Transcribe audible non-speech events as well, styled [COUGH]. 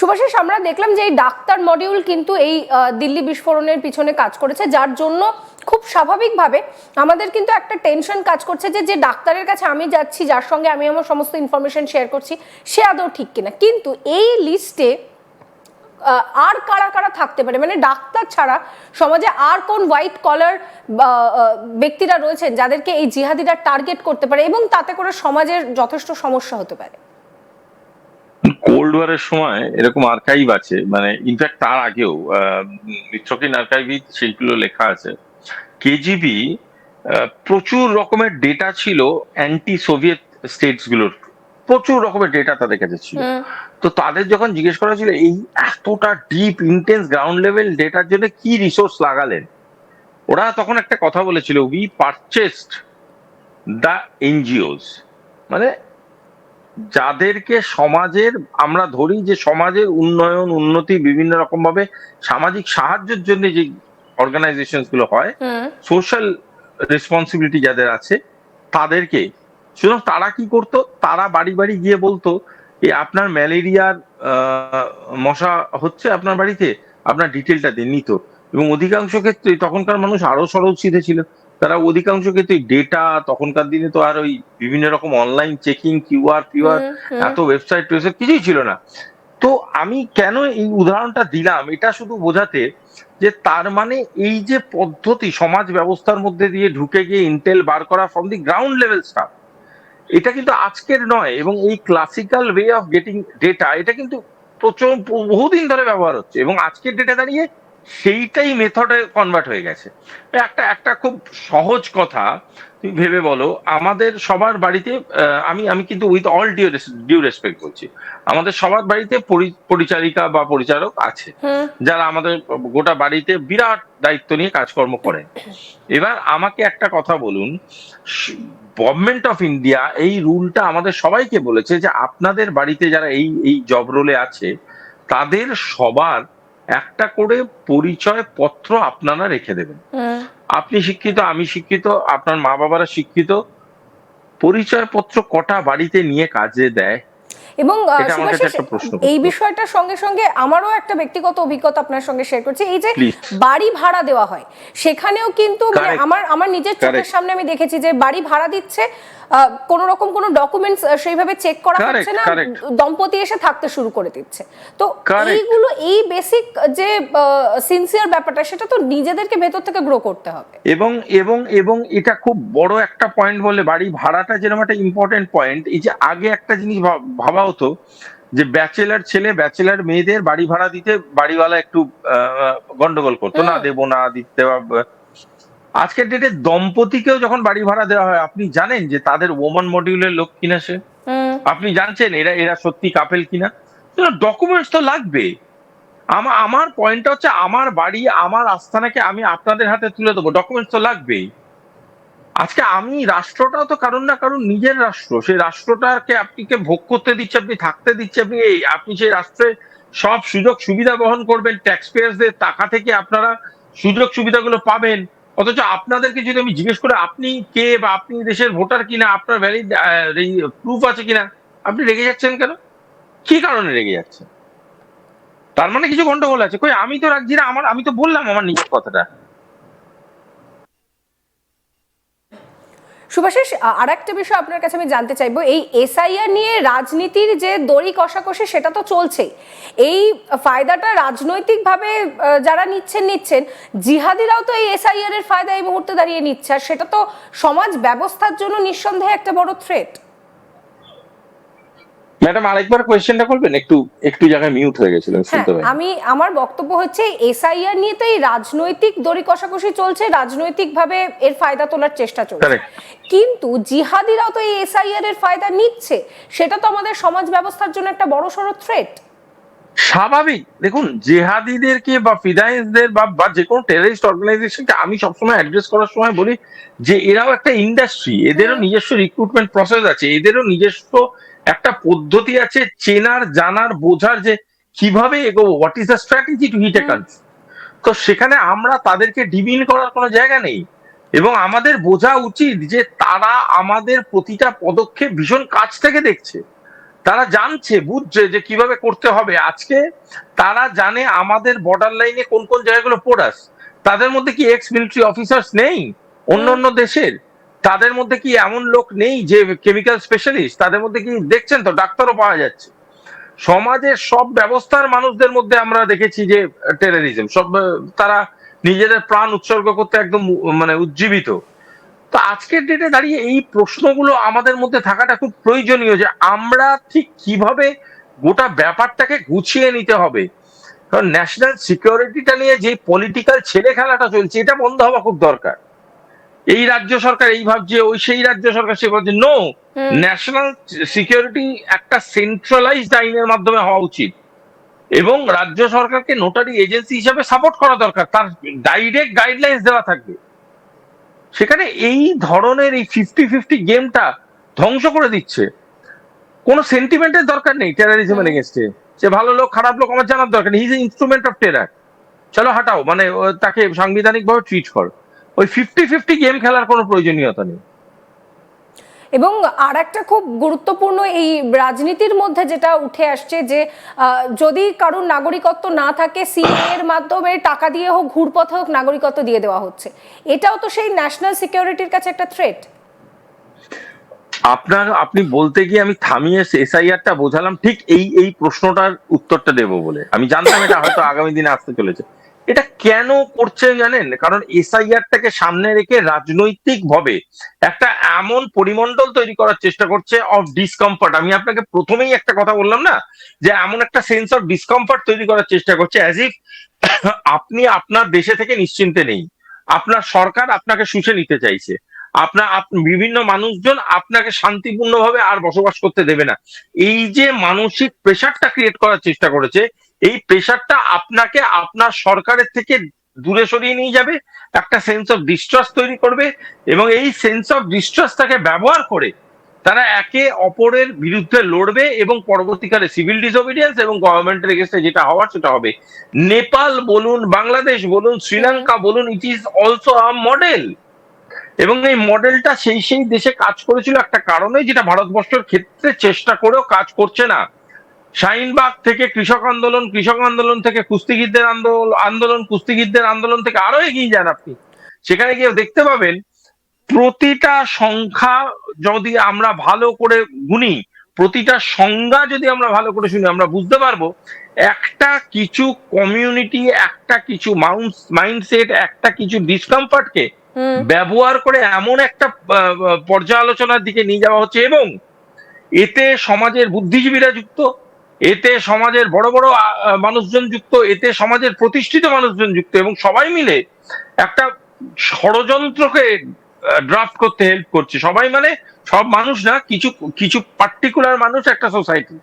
সুভাষিস আমরা দেখলাম যে এই ডাক্তার মডিউল কিন্তু এই দিল্লি বিস্ফোরণের পিছনে কাজ করেছে, যার জন্য খুব স্বাভাবিকভাবে আমাদের কিন্তু একটা টেনশন কাজ করছে যে যে ডাক্তারের কাছে আমি যাচ্ছি, যার সঙ্গে আমি আমার সমস্ত ইনফরমেশন শেয়ার করছি, সে আদৌ ঠিক কিনা। কিন্তু এই লিস্টে আর কারা কারা থাকতে পারে? মানে ডাক্তার ছাড়া সমাজে আর কোন হোয়াইট কলার ব্যক্তিরা রয়েছেন, যাদেরকে এই জিহাদিরা টার্গেট করতে পারে এবং তাতে করে সমাজের যথেষ্ট সমস্যা হতে পারে? কোল্ড ওয়ারের সময় এরকম আর্কাইভ আছে মানে ইনফ্যাক্ট তার আগেও মিত্রকিন আর্কাইভে সেইগুলো লেখা আছে। কেজিবি প্রচুর রকমের ডেটা ছিল অ্যান্টি সোভিয়েত স্টেটসগুলোর প্রচুর রকমের ডেটা তাদের কাছে ছিল। তো তাদের যখন জিজ্ঞেস করা ছিল এই এতটা ডিপ ইন্টেন্স গ্রাউন্ড লেভেল ডেটার জন্য কি রিসোর্স লাগালেন? ওরা তখন একটা কথা বলেছিল উই পারচেসড দ্য এনজিওস মানে যাদেরকে সমাজের আমরা ধরি যে সমাজের উন্নয়ন উন্নতি বিভিন্ন রকম ভাবে সামাজিক সাহায্যের জন্য যে অর্গানাইজেশনগুলো হয় সোশ্যাল রেসপন্সিবিলিটি যাদের আছে তাদেরকে। শুধু তারা কি করতো? তারা বাড়ি বাড়ি গিয়ে বলতো যে আপনার ম্যালেরিয়ার মশা হচ্ছে আপনার বাড়িতে? আপনার ডিটেলটা দিয়ে নিত এবং অধিকাংশ ক্ষেত্রে তখনকার মানুষ আরও সরল সিধে ছিল। তারা অধিকাংশ ক্ষেত্রে ডেটা তখনকার দিনে তো আর ওই বিভিন্ন রকম অনলাইন চেকিং কিউআর হুম। এত ওয়েবসাইট টোয়েবসাইট কিছুই ছিল না তো আমি কেন এই উদাহরণটা দিলাম এটা শুধু বোঝাতে যে তার মানে এই যে পদ্ধতি সমাজ ব্যবস্থার মধ্যে দিয়ে ঢুকে গিয়ে ইন্টেল বার করা from the ground level stuff এটা কিন্তু আজকের নয় এবং এই classical way of getting data এটা কিন্তু প্রচুর বহুদিন ধরে ব্যবহার হচ্ছে এবং আজকের ডেটা দাঁড়িয়ে সেইটাই মেথডে কনভার্ট হয়ে গেছে। একটা একটা খুব সহজ কথা তুমি ভেবে বলো আমাদের সবার বাড়িতে আমি আমি কিন্তু with all due due respect বলছি আমাদের সবার বাড়িতে পরিচারিকা বা পরিচারক আছে যারা আমাদের গোটা বাড়িতে বিরাট দায়িত্ব নিয়ে কাজকর্ম করেন এবার আমাকে একটা কথা বলুন গভর্নমেন্ট অফ ইন্ডিয়া এই রুলটা আমাদের সবাইকে বলেছে যে আপনাদের বাড়িতে যারা এই এই জব রোলে আছে তাদের সবার একটা করে পরিচয় পত্র আপনারা রেখে দেবেন। আপনি শিক্ষিত আমি শিক্ষিত আপনার মা বাবারা শিক্ষিত পরিচয় পত্র কটা বাড়িতে নিয়ে কাজে দেয়? এবং এই বিষয়টা বিষয়টার সঙ্গে সঙ্গে আমারও একটা ব্যক্তিগত অভিজ্ঞতা আপনার সঙ্গে শেয়ার করছি। এই যে বাড়ি ভাড়া দেওয়া হয় সেখানেও কিন্তু মানে আমার আমার নিজের চোখের সামনে আমি দেখেছি যে বাড়ি ভাড়া দিচ্ছে কোনো রকম কোনো ডকুমেন্টস সেইভাবে চেক করা হচ্ছে না দম্পতি এসে থাকতে শুরু করে দিচ্ছে। তো এইগুলো এই বেসিক যে সিনসিয়ার ব্যাপারটা সেটা তো নিজেদেরকে ভেতর থেকে গ্রো করতে হবে। এবং এবং এবং এটা খুব বড় একটা পয়েন্ট বলে বাড়ি ভাড়াটা যেরকম একটা ইম্পর্টেন্ট পয়েন্ট এই যে আগে একটা জিনিস ভাবা হতো যে ব্যাচেলার ছেলে ব্যাচেলার মেয়েদের বাড়ি ভাড়া দিতে বাড়িওয়ালা একটু গন্ডগোল করতো। না দেবো না দিতে আজকের ডেটে দম্পতিকেও যখন বাড়ি ভাড়া দেওয়া হয় আপনি জানেন যে তাদের ওমান মডিউলের লোক কিনা সে? আপনি জানছেন এরা এরা সত্যি কাপেল কিনা? ডকুমেন্টস তো লাগবে। আমার আমার পয়েন্টটা হচ্ছে আমার বাড়ি আমার আস্থানাকে আমি আপনাদের হাতে তুলে দেবো। ডকুমেন্টস তো লাগবেই। আজকে আমি রাষ্ট্রটাও তো কারণ না কারণ নিজের রাষ্ট্র। সেই রাষ্ট্রটাকে আপনাকে ভোগ করতে দিচ্ছে, আপনি থাকতে দিচ্ছে, আপনি এই, আপনি সেই রাষ্ট্রে সব সুযোগ সুবিধা বহন করবেন ট্যাক্স পেয়ার্সদের টাকা থেকে আপনারা সুযোগ সুবিধাগুলো পাবেন। অথচ আপনাদেরকে যদি আমি জিজ্ঞেস করে, আপনি কে বা আপনি দেশের ভোটার কিনা, আপনার ভ্যালিড প্রুফ আছে কিনা, আপনি রেগে যাচ্ছেন কেন? কি কারণে রেগে যাচ্ছেন? তার মানে কিছু গন্ডগোল আছে। কই, আমি তো রাখছি না, আমার, আমি তো বললাম আমার নিজের কথাটা। সুভাষিস আর একটা বিষয় আপনার কাছে আমি জানতে চাইব। এই এসআইআর নিয়ে রাজনীতির যে দড়ি কষাকষি, সেটা তো চলছেই। এই ফায়দাটা রাজনৈতিকভাবে যারা নিচ্ছেন নিচ্ছেন, জিহাদিরাও তো এই এসআইআর এর ফায়দা এই মুহূর্তে দাঁড়িয়ে নিচ্ছে। আর সেটা তো সমাজ ব্যবস্থার জন্য নিঃসন্দেহে একটা বড় থ্রেট ম্যাডাম আরেকবার কোয়েশ্চেনটা করবেন একটু একটু জায়গায় মিউট হয়ে গেছিল হ্যাঁ শুনতে পাই। আমি আমার বক্তব্য হচ্ছে এসআইআর নিয়ে তো এই রাজনৈতিক দড়ি কষাকষি চলছে রাজনৈতিকভাবে এর ফায়দা তোলার চেষ্টা চলছে। কিন্তু জিহাদিরাও তো এই এসআইআর এর ফায়দা নিচ্ছে সেটা তো আমাদের সমাজ ব্যবস্থার জন্য একটা বড় সড় থ্রেট স্বাভাবিক। দেখুন জেহাদিদেরকে বা ফিদাইনদের বা যে কোনো টেররিস্ট অর্গানাইজেশনকে আমি সবসময় অ্যাড্রেস করার সময় বলি যে এরাও একটা ইন্ডাস্ট্রি এদেরও নিজস্ব রিক্রুটমেন্ট প্রসেস আছে এদেরও নিজস্ব একটা পদ্ধতি আছে চেনার জানার বোঝার যে কীভাবে এগোবো what is the strategy to hit a country তো সেখানে আমরা তাদেরকে ডিবিন করার কোনো জায়গা নেই। এবং আমাদের বোঝা উচিত যে তারা আমাদের প্রতিটা পদক্ষেপ ভীষণ কাছ থেকে দেখছে। তারা জানছে বুঝছে যে কীভাবে করতে হবে। আজকে তারা জানে আমাদের বর্ডার লাইনে কোন কোন জায়গাগুলো পোরাস তাদের মধ্যে কি এক্স মিলিটারি অফিসার্স নেই? অন্য অন্য দেশের? তাদের মধ্যে কি এমন লোক নেই যে কেমিক্যাল স্পেশালিস্ট তাদের মধ্যে কি দেখছেন তো? ডাক্তারও পাওয়া যাচ্ছে। সমাজের সব ব্যবস্থার মানুষদের মধ্যে আমরা দেখেছি যে টেরারিজম সব তারা নিজেদের প্রাণ উৎসর্গ করতে একদম মানে উজ্জীবিত। তো আজকের ডেটে দাঁড়িয়ে এই প্রশ্নগুলো আমাদের মধ্যে থাকাটা খুব প্রয়োজনীয় যে আমরা ঠিক কীভাবে গোটা ব্যাপারটাকে গুছিয়ে নিতে হবে। কারণ ন্যাশনাল সিকিউরিটিটা নিয়ে যে পলিটিক্যাল ছেলে খেলাটা চলছে এটা বন্ধ হওয়া খুব দরকার। এই রাজ্য সরকার এই ভাবছে ওই সেই রাজ্য সরকার সে ভাবছে। নো ন্যাশনাল সিকিউরিটি একটা সেন্ট্রালাইজড আইনের মাধ্যমে হওয়া উচিত। এবং রাজ্য সরকারকে নোটারি এজেন্সি হিসাবে সাপোর্ট করা দরকার। তার ডাইরেক্ট গাইডলাইন্স দেওয়া থাকবে। সেখানে এই ধরনের এই ফিফটি ফিফটি গেমটা ধ্বংস করে দিচ্ছে। কোনো সেন্টিমেন্টের দরকার নেই টেরারিজমের। এগেনস্টে সে ভালো লোক খারাপ লোক আমার জানার দরকার নেই। হিজ ইনস্ট্রুমেন্ট অফ টেরার চলো হাঁটাও। মানে তাকে সাংবিধানিক ভাবে ট্রিট কর। ওই ফিফটি ফিফটি গেম খেলার কোনো প্রয়োজনীয়তা নেই। এবং আর একটা খুব গুরুত্বপূর্ণ এই রাজনীতির মধ্যে যেটা উঠে আসছে যে যদি কারোর নাগরিকত্ব না থাকে সিএ এর মাধ্যমে টাকা দিয়ে হোক, ঘুরপথে হোক, নাগরিকত্ব দিয়ে দেওয়া হচ্ছে। এটাও তো সেই ন্যাশনাল সিকিউরিটির কাছে একটা থ্রেট আপনার, আপনি বলতে গিয়ে আমি থামিয়ে এসআইআরটা বোঝালাম, ঠিক এই এই প্রশ্নটার উত্তরটা দেব বলে। আমি জানতাম এটা হয়তো আগামী দিনে আসতে চলেছে। এটা কেন করছে জানেন? কারণ এসআইআরটাকে সামনে রেখে রাজনৈতিক ভাবে একটা এমন পরিমণ্ডল তৈরি করার চেষ্টা করছে অফ ডিসকমফর্ট আমি আপনাকে প্রথমেই একটা কথা বললাম না, যে এমন একটা সেন্স অফ ডিসকমফর্ট তৈরি করার চেষ্টা করছে অ্যাজ ইফ [COUGHS] আপনি আপনার দেশে থেকে নিশ্চিন্তে নেই। আপনার সরকার আপনাকে শুষে নিতে চাইছে। আপনার বিভিন্ন মানুষজন আপনাকে শান্তিপূর্ণভাবে আর বসবাস করতে দেবে না। এই যে মানসিক প্রেশারটা ক্রিয়েট করার চেষ্টা করেছে এই প্রেশারটা আপনাকে আপনার সরকারের থেকে দূরে সরিয়ে নিয়ে যাবে, একটা সেন্স অফ ডিস্ট্রাস্ট তৈরি করবে এবং এই সেন্স অফ ডিস্ট্রাস্টটাকে ব্যবহার করে তারা একে অপরের বিরুদ্ধে লড়বে এবং পরবর্তীকালে সিভিল ডিসোবিডিয়েন্স এবং গভর্নমেন্টের এগেস্টে যেটা হওয়ার সেটা হবে। নেপাল বলুন, বাংলাদেশ বলুন, শ্রীলঙ্কা বলুন it is also a model এবং এই মডেলটা সেই সেই দেশে কাজ করেছিল একটা কারণে যেটা ভারতবর্ষের ক্ষেত্রে চেষ্টা করেও কাজ করছে না। শাহিনবাগ থেকে কৃষক আন্দোলন কৃষক আন্দোলন থেকে কুস্তিগীরদের আন্দোলন আন্দোলন কুস্তিগীরদের আন্দোলন থেকে আরও এগিয়ে যান আপনি। সেখানে গিয়ে দেখতে পাবেন প্রতিটা সংখ্যা যদি আমরা ভালো করে গুনি প্রতিটা সংজ্ঞা যদি আমরা ভালো করে শুনি আমরা বুঝতে পারব একটা কিছু কমিউনিটি একটা কিছু মাইন্ডসেট একটা কিছু ডিসকমফর্টকে ব্যবহার করে এমন একটা পর্যালোচনার দিকে নিয়ে যাওয়া হচ্ছে এবং এতে সমাজের বুদ্ধিজীবীরা যুক্ত। এতে সমাজের বড় বড় মানুষজন যুক্ত, এতে সমাজের প্রতিষ্ঠিত মানুষজন যুক্ত এবং সবাই মিলে একটা ষড়যন্ত্রকে ড্রাফট করতে হেল্প করছে। সবাই মানে সব মানুষ না, কিছু কিছু পার্টিকুলার মানুষ একটা সোসাইটি